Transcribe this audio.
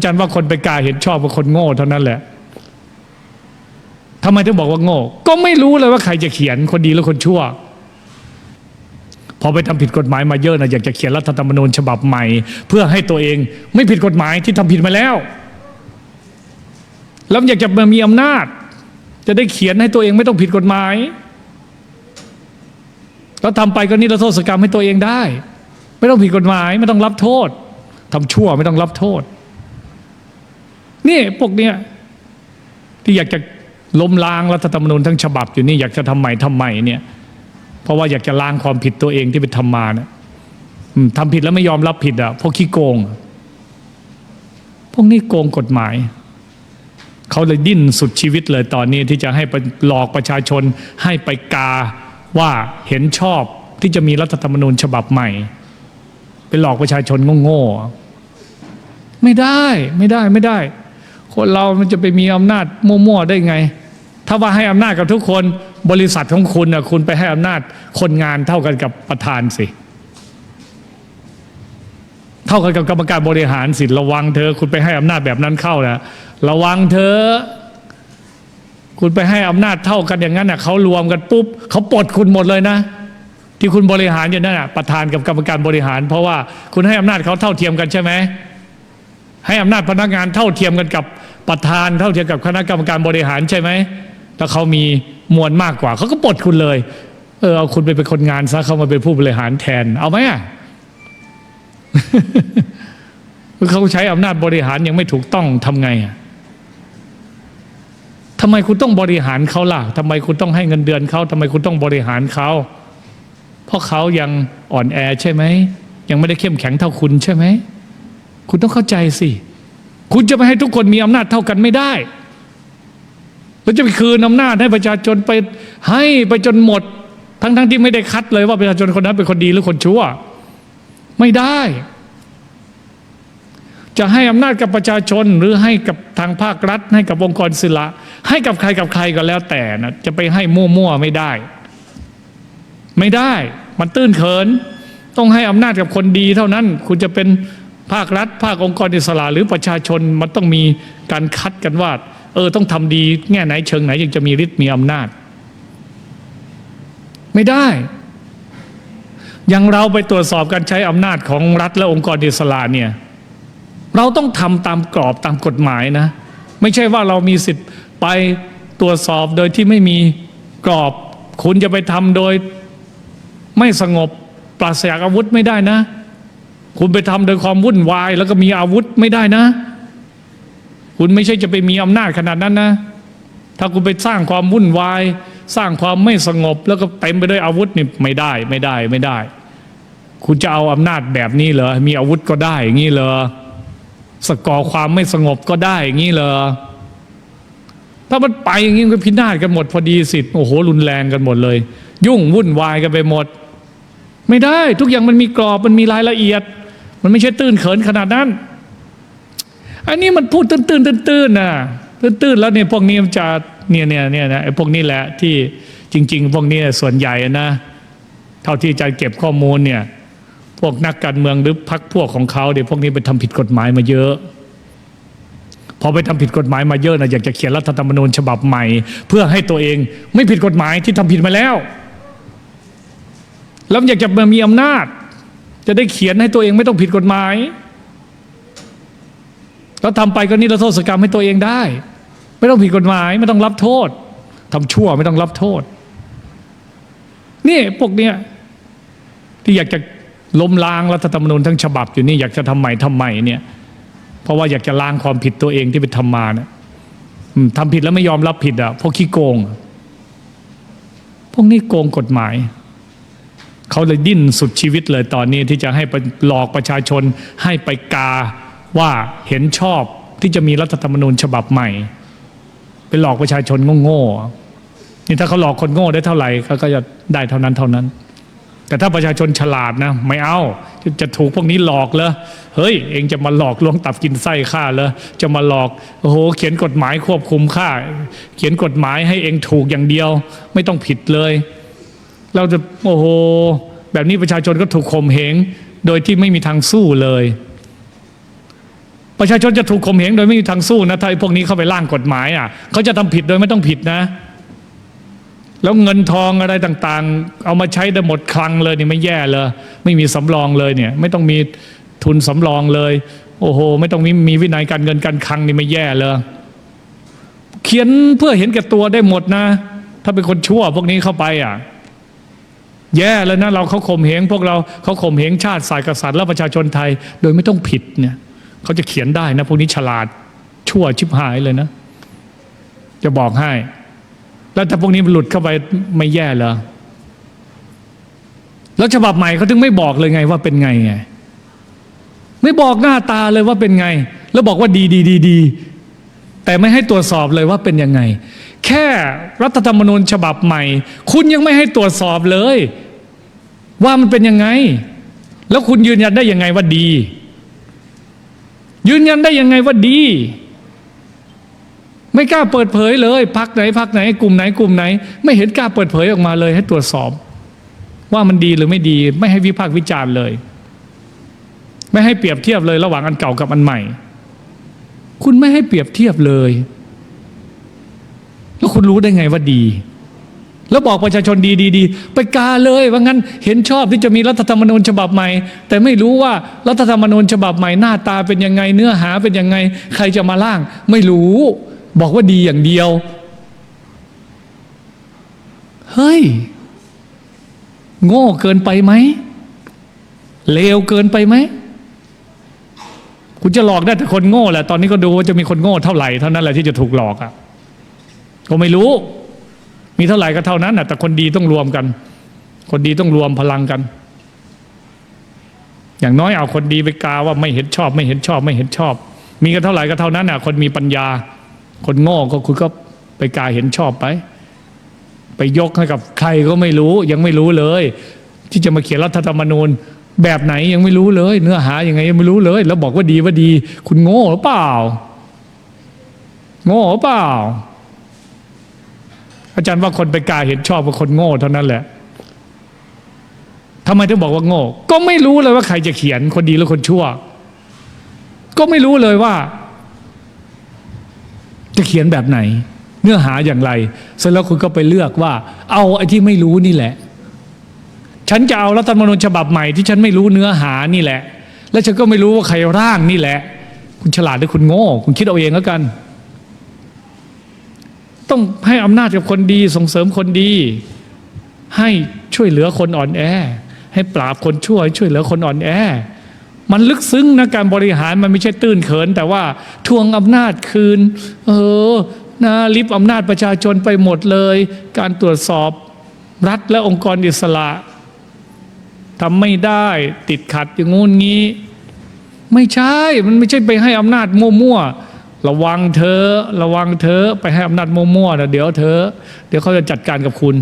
อาจารย์ว่าคนไปกาเห็นชอบกับคนโง่เท่านั้นแหละทำไมถึงบอกว่าโง่ ก็ไม่รู้เลยว่าใครจะเขียนคนดีหรือคนชั่ว พอไปทำผิดกฎหมายมาเยอะนะอยากจะเขียนรัฐธรรมนูญฉบับใหม่ เพื่อให้ตัวเองไม่ผิดกฎหมายที่ทำผิดมาแล้ว แล้วอยากจะมามีอำนาจ จะได้เขียนให้ตัวเองไม่ต้องผิดกฎหมาย แล้วทำไปก็นิรโทษกรรมให้ตัวเองได้ ไม่ต้องผิดกฎหมาย ไม่ต้องรับโทษทำชั่วไม่ต้องรับโทษ นี่พวกเนี้ยที่อยากจะล้มล้างรัฐธรรมนูญทั้งฉบับอยู่นี่อยากจะทำใหม่ทำใหม่เนี่ย เพราะว่าอยากจะล้างความผิดตัวเองที่ไปทำมาเนี่ยทำผิดแล้วไม่ยอมรับผิดอะพวกขี้โกง พวกนี้โกงกฎหมาย เขาเลยดิ้นสุดชีวิตเลยตอนนี้ที่จะให้หลอกประชาชนให้ไปกาว่าเห็นชอบที่จะมีรัฐธรรมนูญฉบับใหม่ไปหลอกประชาชนโง่ๆไม่ได้ไม่ได้ไม่ได้ คนเรามันจะไปมีอำนาจมั่วๆได้ไง ถ้าว่าให้อำนาจกับทุกคนบริษัทของคุณนะคุณไปให้อำนาจคนงานเท่ากันกับประธานสิ เท่ากันกับกรรมการบริหารสิระวังเธอ คุณไปให้อำนาจแบบนั้นเข้านะระวังเธอ คุณไปให้อำนาจเท่ากันอย่างนั้นนะเขารวมกันปุ๊บเขาปลดคุณหมดเลยนะที่คุณบริหารอยู่นั่นนะประธานกับกรรมการบริหาร เพราะว่าคุณให้อำนาจเขาเท่าเทียมกันใช่ไหมให้อำนาจพนักงานเท่าเทียมกันกับ ประธานเท่าเทียมกับคณะกรรมการบริหารใช่ไหมถ้าเขามีมวลมากกว่า เขาก็ปลดคุณเลย เออเอาคุณไปเป็นคนงานซะเขามาเป็นผู้บริหารแทน เอาไหมอะเขาใช้อำนาจบริหารยังไม่ถูกต้องทำไงอะทำไมคุณต้องบริหารเขาล่ะทำไมคุณต้องให้เงินเดือนเขาทำไมคุณต้องบริหารเขา เพราะเขายังอ่อนแอใช่ไหม ยังไม่ได้เข้มแข็งเท่าคุณใช่ไหม คุณต้องเข้าใจสิ คุณจะไปให้ทุกคนมีอำนาจเท่ากันไม่ได้แล้วจะไปคืนอำนาจให้ประชาชนไปให้ไปจนหมด ทั้งๆที่ไม่ได้คัดเลยว่าประชาชนคนนั้นเป็นคนดีหรือคนชั่ว ไม่ได้ จะให้อำนาจกับประชาชนหรือให้กับทางภาครัฐ ให้กับองค์กรศิลาให้กับใครกับใครก็แล้วแต่นะจะไปให้มั่วๆไม่ได้ ไม่ได้ มันตื้นเขิน ต้องให้อำนาจกับคนดีเท่านั้น คุณจะเป็น ภาครัฐ ภาคองค์กรอิสระหรือประชาชนมันต้องมีการคัดกันว่า เออต้องทำดีแง่ไหนเชิงไหนยังจะมีฤทธิ์มีอำนาจ ไม่ได้อย่างเราไปตรวจสอบการใช้อำนาจของรัฐและองค์กรอิสระเนี่ยเราต้องทำตามกรอบตามกฎหมายนะ ไม่ใช่ว่าเรามีสิทธิ์ไปตรวจสอบโดยที่ไม่มีกรอบ คุณจะไปทำโดยไม่สงบปราศจากอาวุธไม่ได้นะ คุณไปทำโดยความวุ่นวาย แล้วก็มีอาวุธไม่ได้นะ คุณไม่ใช่จะไปมีอำนาจขนาดนั้นนะ ถ้าคุณไปสร้างความวุ่นวาย สร้างความไม่สงบ แล้วก็เต็มไปด้วยอาวุธนี่ไม่ได้ไม่ได้ไม่ได้ คุณจะเอาอำนาจแบบนี้เหรอมีอาวุธก็ได้อย่างนี้เหรอสกอความไม่สงบก็ได้อย่างนี้เหรอถ้ามันไปอย่างนี้ก็พินาศกันหมดพอดีสิโอ้โหรุนแรงกันหมดเลย ยุ่งวุ่นวายกันไปหมด ไม่ได้ทุกอย่างมันมีกรอบมันมีรายละเอียด มันไม่ใช่ตื้นเขินขนาดนั้น อันนี้มันพูดตื้นตื้นตื้นตื้นนะตื้นตื้นแล้วเนี่ยพวกนี้มันจะเนี่ยเนี่ยเนี่ยนะไอ้พวกนี้แหละที่จริง ๆ พวกนี้ส่วนใหญ่นะ เท่าที่จะเก็บข้อมูลเนี่ย พวกนักการเมืองหรือพรรคพวกของเขาเดี๋ยวพวกนี้ไปทำผิดกฎหมายมาเยอะพอไปทำผิดกฎหมายมาเยอะนะอยากจะเขียนรัฐธรรมนูญฉบับใหม่ เพื่อให้ตัวเองไม่ผิดกฎหมายที่ทำผิดมาแล้ว แล้วอยากจะมามีอำนาจ จะได้เขียนให้ตัวเองไม่ต้องผิดกฎหมาย แล้วทำไปก็นิรโทษกรรมให้ตัวเองได้ ไม่ต้องผิดกฎหมาย ไม่ต้องรับโทษทำชั่วไม่ต้องรับโทษ นี่พวกเนี้ยที่อยากจะล้มล้างรัฐธรรมนูญทั้งฉบับอยู่นี่อยากจะทำใหม่ทำใหม่เนี่ย เพราะว่าอยากจะล้างความผิดตัวเองที่ไปทำมาเนี่ยทำผิดแล้วไม่ยอมรับผิดอะพวกขี้โกง พวกนี้โกงกฎหมาย เขาเลยดิ้นสุดชีวิตเลยตอนนี้ที่จะให้หลอกประชาชนให้ไปกาว่าเห็นชอบที่จะมีรัฐธรรมนูญฉบับใหม่ ไปหลอกประชาชนโง่ๆนี่ถ้าเขาหลอกคนโง่ได้เท่าไหร่เขาก็จะได้เท่านั้นเท่านั้น แต่ถ้าประชาชนฉลาดนะ ไม่เอาจะถูกพวกนี้หลอกเหรอเฮ้ย เองจะมาหลอกลวงตับกินไส้ข้าเหรอจะมาหลอกโอ้โหเขียนกฎหมายควบคุมข้าเขียนกฎหมายให้เองถูกอย่างเดียว ไม่ต้องผิดเลย เราจะโอ้โหแบบนี้ประชาชนก็ถูกข่มเหงโดยที่ไม่มีทางสู้เลย ประชาชนจะถูกข่มเหงโดยไม่มีทางสู้นะถ้าไอ้พวกนี้เข้าไปร่างกฎหมายอะเขาจะทำผิดโดยไม่ต้องผิดนะ แล้วเงินทองอะไรต่างๆ เอามาใช้ได้หมดคลังเลยนี่ไม่แย่เลย ไม่มีสำรองเลยเนี่ย ไม่ต้องมีทุนสำรองเลย โอ้โห ไม่ต้องมีมีวินัยการเงินการคลังนี่ไม่แย่เลยเขียนเพื่อเห็นแก่ตัวได้หมดนะ ถ้าเป็นคนชั่วพวกนี้เข้าไปอะ แย่แล้วนะเราเขาข่มเหงพวกเราเขาข่มเหงชาติศาสตร์กษัตริย์และประชาชนไทย โดยไม่ต้องผิดเนี่ยเขาจะเขียนได้นะพวกนี้ฉลาดชั่วชิบหายเลยนะ จะบอกให้ แล้วถ้าพวกนี้หลุดเข้าไปไม่แย่เหรอแล้วฉบับใหม่เขาถึงไม่บอกเลยไงว่าเป็นไงไงไม่บอกหน้าตาเลยว่าเป็นไง แล้วบอกว่าดีดีดีดีแต่ไม่ให้ตรวจสอบเลยว่าเป็นยังไง แค่รัฐธรรมนูญฉบับใหม่ คุณยังไม่ให้ตรวจสอบเลย ว่ามันเป็นยังไง แล้วคุณยืนยันได้ยังไงว่าดี ยืนยันได้ยังไงว่าดี ไม่กล้าเปิดเผยเลยพักไหนพักไหน กลุ่มไหนกลุ่มไหน ไม่เห็นกล้าเปิดเผยออกมาเลย ให้ตรวจสอบ ว่ามันดีหรือไม่ดี ไม่ให้วิพากษ์วิจารณ์เลย ไม่ให้เปรียบเทียบเลยระหว่างอันเก่ากับอันใหม่ คุณไม่ให้เปรียบเทียบเลย คุณรู้ได้ไงว่าดี แล้วบอกประชาชนดีดีดีไปกาเลยว่างั้นเห็นชอบที่จะมีรัฐธรรมนูญฉบับใหม่ แต่ไม่รู้ว่ารัฐธรรมนูญฉบับใหม่หน้าตาเป็นยังไงเนื้อหาเป็นยังไง ใครจะมาล่าง ไม่รู้ บอกว่าดีอย่างเดียวเฮ้ย โง่เกินไปไหมเลวเกินไปไหมคุณจะหลอกได้แต่คนโง่แหละตอนนี้ก็ดูว่าจะมีคนโง่เท่าไหร่เท่านั้นแหละที่จะถูกหลอกอะ่ะ ก็ไม่รู้ มีเท่าไหร่ก็เท่านั้นอะแต่คนดีต้องรวมกัน คนดีต้องรวมพลังกัน อย่างน้อยเอาคนดีไปกาว่าไม่เห็นชอบ ไม่เห็นชอบ ไม่เห็นชอบ มีกันเท่าไหร่ก็เท่านั้นอะคนมีปัญญา คนโง่ก็คุณก็ไปกาเห็นชอบไป ไปยกให้กับใครก็ไม่รู้ ยังไม่รู้เลย ที่จะมาเขียนรัฐธรรมนูญแบบไหนยังไม่รู้เลย เนื้อหายังไงยังไม่รู้เลย แล้วบอกว่าดีว่าดี คุณโง่หรือเปล่า โง่หรือเปล่า อาจารย์ว่าคนไปกาเห็นชอบว่าคนโง่เท่านั้นแหละทำไมถึงบอกว่าโง่ ก็ไม่รู้เลยว่าใครจะเขียนคนดีหรือคนชั่ว ก็ไม่รู้เลยว่า จะเขียนแบบไหน เนื้อหาอย่างไรเสร็จแล้วคุณก็ไปเลือกว่า เอาไอ้ที่ไม่รู้นี่แหละ ฉันจะเอารัฐธรรมนูญฉบับใหม่ที่ฉันไม่รู้เนื้อหานี่แหละ และฉันก็ไม่รู้ว่าใครร่างนี่แหละ คุณฉลาดหรือคุณโง่ คุณคิดเอาเองแล้วกัน ต้องให้อำนาจกับคนดีส่งเสริมคนดี ให้ช่วยเหลือคนอ่อนแอ ให้ปราบคนชั่วให้ช่วยเหลือคนอ่อนแอ มันลึกซึ้งนะการบริหารมันไม่ใช่ตื้นเขิน แต่ว่าทวงอำนาจคืน เออนะลิบอำนาจประชาชนไปหมดเลย การตรวจสอบรัฐและองค์กรอิสระทำไม่ได้ติดขัดอย่างงู้นงี้ ไม่ใช่มันไม่ใช่ไปให้อำนาจมั่วๆ ระวังเธอระวังเธอไปให้อำนาจมั่วๆนะเดี๋ยวเธอเดี๋ยวเขาจะจัดการกับคุณ